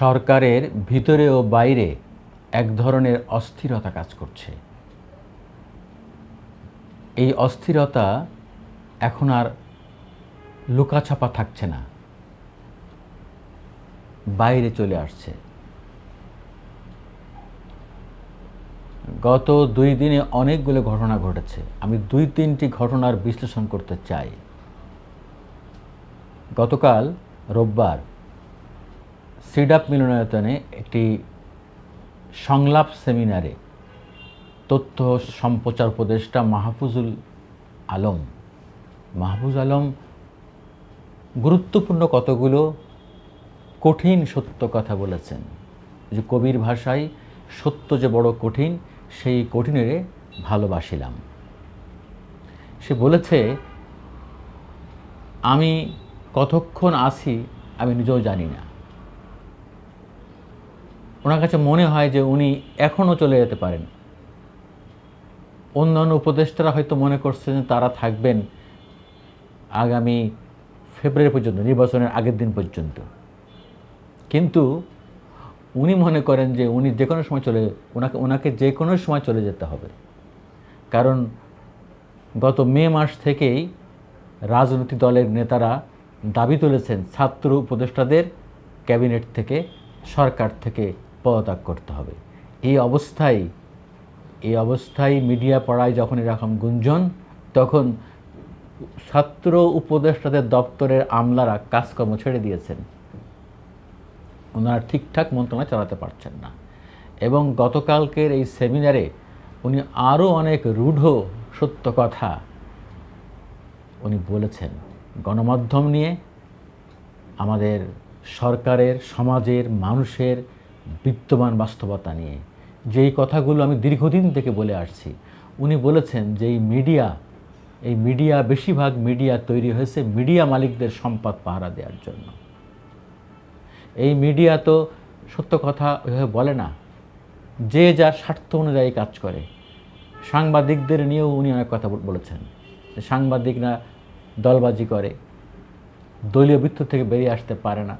সরকারের ভিতরে ও বাইরে এক ধরনের অস্থিরতা কাজ করছে। এই অস্থিরতা এখন আর লুকাছাপা থাকছে না। বাইরে চলে আসছে। গত দুই দিনে অনেকগুলো ঘটনা ঘটেছে। আমি দুই তিনটি ঘটনার বিশ্লেষণ করতে চাই। গতকাল রোববার সিডাপ মিলনায়তনে একটি সংলাপ সেমিনারে তথ্য সম্প্রচার উপদেষ্টা মাহফুজুল আলম, মাহফুজ আলম গুরুত্বপূর্ণ কতগুলো কঠিন সত্য কথা বলেছেন। যে কবির ভাষায় সত্য যে বড় কঠিন, সেই কঠিনেরে ভালোবাসিলাম। সে বলেছে, আমি কতক্ষণ আছি আমি নিজেও জানি না। ওনার কাছে মনে হয় যে উনি এখনও চলে যেতে পারেন। অন্যান্য উপদেষ্টারা হয়তো মনে করছেন তারা থাকবেন আগামী ফেব্রুয়ারি পর্যন্ত, নির্বাচনের আগের দিন পর্যন্ত। কিন্তু উনি মনে করেন যে উনি যে কোনো সময় চলে, ওনাকে ওনাকে যে কোনো সময় চলে যেতে হবে। কারণ গত মে মাস থেকেই রাজনৈতিক দলের নেতারা দাবি তুলেছেন ছাত্র উপদেষ্টাদের ক্যাবিনেট থেকে, সরকার থেকে পদত্যাগ করতে হবে। এই অবস্থায় এই অবস্থায় মিডিয়া পড়ায় যখন এরকম গুঞ্জন, তখন ছাত্র উপদেষ্টাদের দপ্তরের আমলারা কাজকর্ম ছেড়ে দিয়েছেন। ওনারা ঠিকঠাক মন্ত্রণালয় চালাতে পারছেন না। এবং গতকালকের এই সেমিনারে উনি আরও অনেক রূঢ় সত্য কথা উনি বলেছেন। গণমাধ্যম নিয়ে আমাদের সরকারের, সমাজের, মানুষের বিদ্যমান বাস্তবতা নিয়ে। যেই কথাগুলো আমি দীর্ঘদিন থেকে বলে আসছি, উনি বলেছেন যে এই মিডিয়া এই মিডিয়া, বেশিরভাগ মিডিয়া তৈরি হয়েছে মিডিয়া মালিকদের সম্পদ পাহারা দেওয়ার জন্য। এই মিডিয়া তো সত্য কথা ওইভাবে বলে না। যে যার স্বার্থ অনুযায়ী কাজ করে। সাংবাদিকদের নিয়েও উনি অনেক কথা বলেছেন। সাংবাদিকরা দলবাজি করে, দলীয় বৃত্ত থেকে বেরিয়ে আসতে পারে না।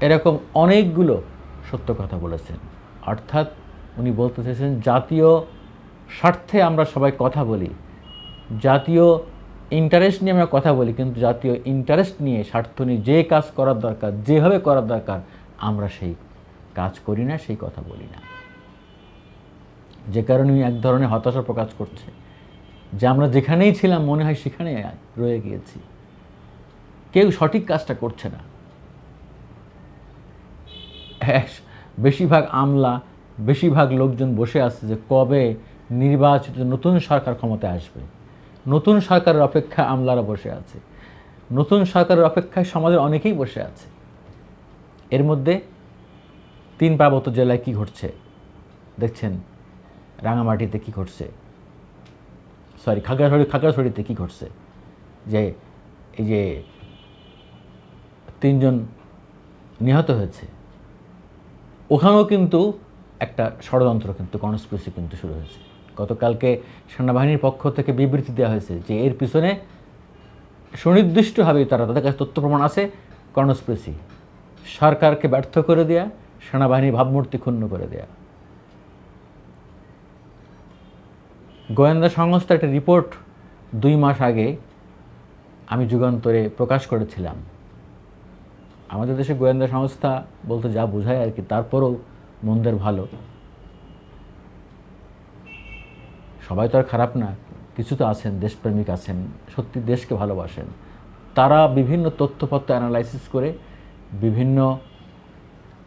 এরকম অনেকগুলো সত্য কথা বলেছেন। অর্থাৎ উনি বলতে চেয়েছেন, জাতীয় স্বার্থে আমরা সবাই কথা বলি। জাতীয় ইন্টারেস্ট নিয়ে আমরা কথা বলি, কিন্তু জাতীয় ইন্টারেস্ট নিয়ে স্বার্থ নিয়ে যে কাজ করার দরকার, যেভাবে করার দরকার, আমরা সেই কাজ করি না, সেই কথা বলি না। যে কারণে এক ধরনের হতাশা প্রকাশ করছে যে আমরা যেখানেই ছিলাম, মনে হয় সেখানে রয়ে গিয়েছি। কেউ সঠিক কাজটা করছে না। বেশিরভাগ আমলা, বেশিরভাগ লোকজন বসে আছে যে কবে নির্বাচিত নতুন সরকার ক্ষমতায় আসবে। নতুন সরকারের অপেক্ষা আমলারা বসে আছে। নতুন সরকারের অপেক্ষায় সমাজের অনেকেই বসে আছে। এর মধ্যে তিন পার্বত্য জেলায় কি ঘটছে? দেখছেন, রাঙামাটিতে কি ঘটছে? সরি, খাগড়াছড়ি, খাগড়াছড়িতে কি ঘটছে? যে, এই যে তিনজন নিহত হয়েছে। ওখানেও কিন্তু একটা ষড়যন্ত্র কিন্তু কনস্পিরেসি কিন্তু শুরু হয়েছে। গতকালকে সেনাবাহিনীর পক্ষ থেকে বিবৃতি দেওয়া হয়েছে যে, এর পিছনে সুনির্দিষ্টভাবেই তারা তাদের কাছে তথ্য প্রমাণ আছে কনস্পিরেসি সরকারকে ব্যর্থ করে দেয়া, সেনাবাহিনীর ভাবমূর্তি ক্ষুণ্ণ করে দেয়া। গোয়েন্দা সংস্থা একটা রিপোর্ট দুই মাস আগে আমি যুগান্তরে প্রকাশ করেছিলাম। আমাদের দেশে গোয়েন্দা সংস্থা বলতে যা বোঝায় আর কি, তারপরেও মন্দের ভালো। সবাই তো আর খারাপ না, কিছু তো আছেন, দেশপ্রেমিক আছেন, সত্যি দেশকে ভালোবাসেন। তারা বিভিন্ন তথ্যপত্র অ্যানালাইসিস করে, বিভিন্ন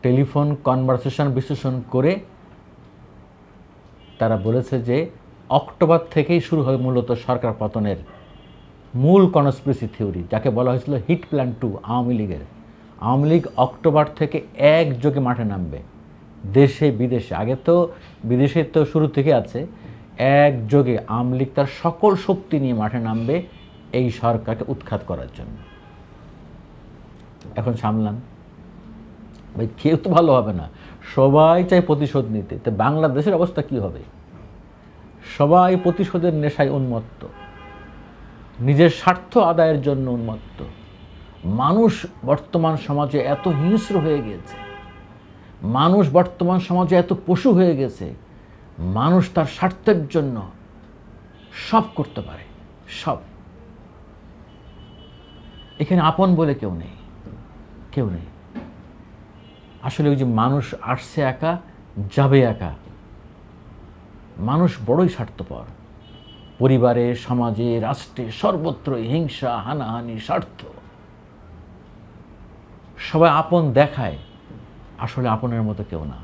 টেলিফোন কনভারসেশন বিশ্লেষণ করে, তারা বলেছে যে অক্টোবর থেকেই শুরু হয় মূলত সরকার পতনের মূল কনস্পিরেসি থিওরি যাকে বলা হয়েছিল হিট প্ল্যান টু আওয়ামী লীগের। আওয়ামী লীগ অক্টোবর থেকে একযোগে মাঠে নামবে। দেশে, বিদেশে। আগে তো বিদেশে তো শুরু থেকে আছে। একযোগে আওয়ামী লীগ তার সকল শক্তি নিয়ে মাঠে নামবে এই সরকারকে উৎখাত করার জন্য। এখন সামলান। ভাই, কেউ তো ভালো হবে না। সবাই চায় প্রতিশোধ নিতে। তো বাংলাদেশের অবস্থা কি হবে? সবাই প্রতিশোধের নেশায় উন্মত্ত। নিজের স্বার্থ আদায়ের জন্য উন্মত্ত। মানুষ বর্তমান সমাজে এত হিংস্র হয়ে গিয়েছে। মানুষ বর্তমান সমাজে এত পশু হয়ে গেছে। মানুষ তার স্বার্থের জন্য সব করতে পারে, সব। এখানে আপন বলে কেউ নেই কেউ নেই। আসলে ওই যে মানুষ আসছে একা, যাবে একা। মানুষ বড়ই স্বার্থপর। পরিবারে, সমাজে, রাষ্ট্রে সর্বত্রই হিংসা, হানাহানি, স্বার্থ। সবাই আপন দেখায়, আসলে আপনের মতো কেউ না,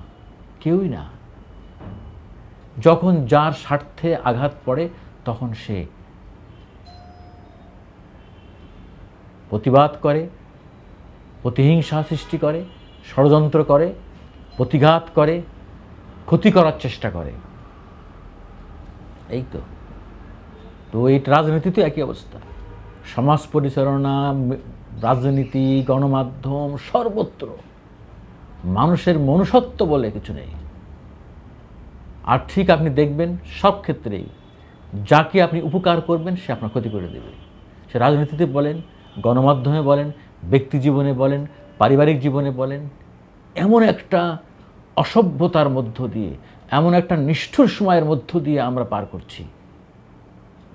কেউই না। যখন যার স্বার্থে আঘাত পড়ে, তখন সে প্রতিবাদ করে, প্রতিহিংসা সৃষ্টি করে, ষড়যন্ত্র করে, প্রতিঘাত করে, ক্ষতি করার চেষ্টা করে। এই তো। তো এই রাজনীতিতে একই অবস্থা। সমাজ পরিচালনা রাজনীতি, গণমাধ্যম সর্বত্র। মানুষের মনুষ্যত্ব বলে কিছু নেই। আর ঠিক আপনি দেখবেন সব ক্ষেত্রেই যাকে আপনি উপকার করবেন, সে আপনার ক্ষতি করে দেবে। সে রাজনীতিতে বলেন, গণমাধ্যমে বলেন, ব্যক্তি জীবনে বলেন, পারিবারিক জীবনে বলেন, এমন একটা অসভ্যতার মধ্য দিয়ে, এমন একটা নিষ্ঠুর সময়ের মধ্য দিয়ে আমরা পার করছি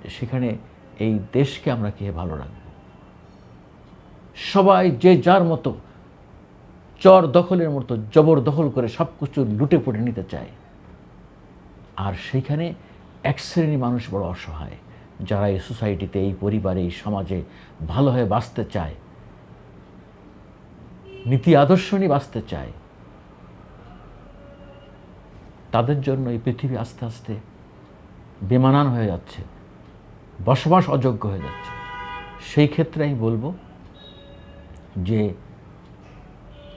সেখানে এই দেশকে আমরা কে ভালো রাখব? সবাই যে যার মতো চর দখলের মতো জবরদখল করে সব কিছু লুটে পড়ে নিতে চায়। আর সেইখানে এক শ্রেণি মানুষ বড় অসহায়, যারা এই সোসাইটিতে, এই পরিবারে, এই সমাজে ভালো হয়ে বাঁচতে চায়, নীতি আদর্শ নিয়ে বাঁচতে চায়, তাদের জন্য এই পৃথিবী আস্তে আস্তে বেমানান হয়ে যাচ্ছে, বসবাস অযোগ্য হয়ে যাচ্ছে। সেই ক্ষেত্রে আমি বলব যে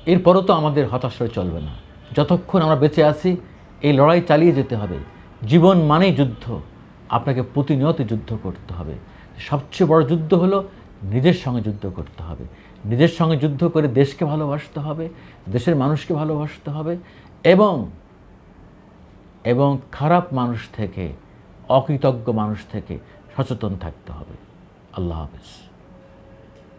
এরপরও তো আমাদের হতাশ হয়ে চলবে না। যতক্ষণ আমরা বেঁচে আছি, এই লড়াই চালিয়ে যেতে হবে। জীবন মানেই যুদ্ধ। আপনাকে প্রতিনিয়ত যুদ্ধ করতে হবে। সবচেয়ে বড় যুদ্ধ হলো নিজের সঙ্গে যুদ্ধ করতে হবে। নিজের সঙ্গে যুদ্ধ করে দেশকে ভালোবাসতে হবে, দেশের মানুষকে ভালোবাসতে হবে এবং এবং খারাপ মানুষ থেকে, অকৃতজ্ঞ মানুষ থেকে সচেতন থাকতে হবে। আল্লাহ হাফেজ।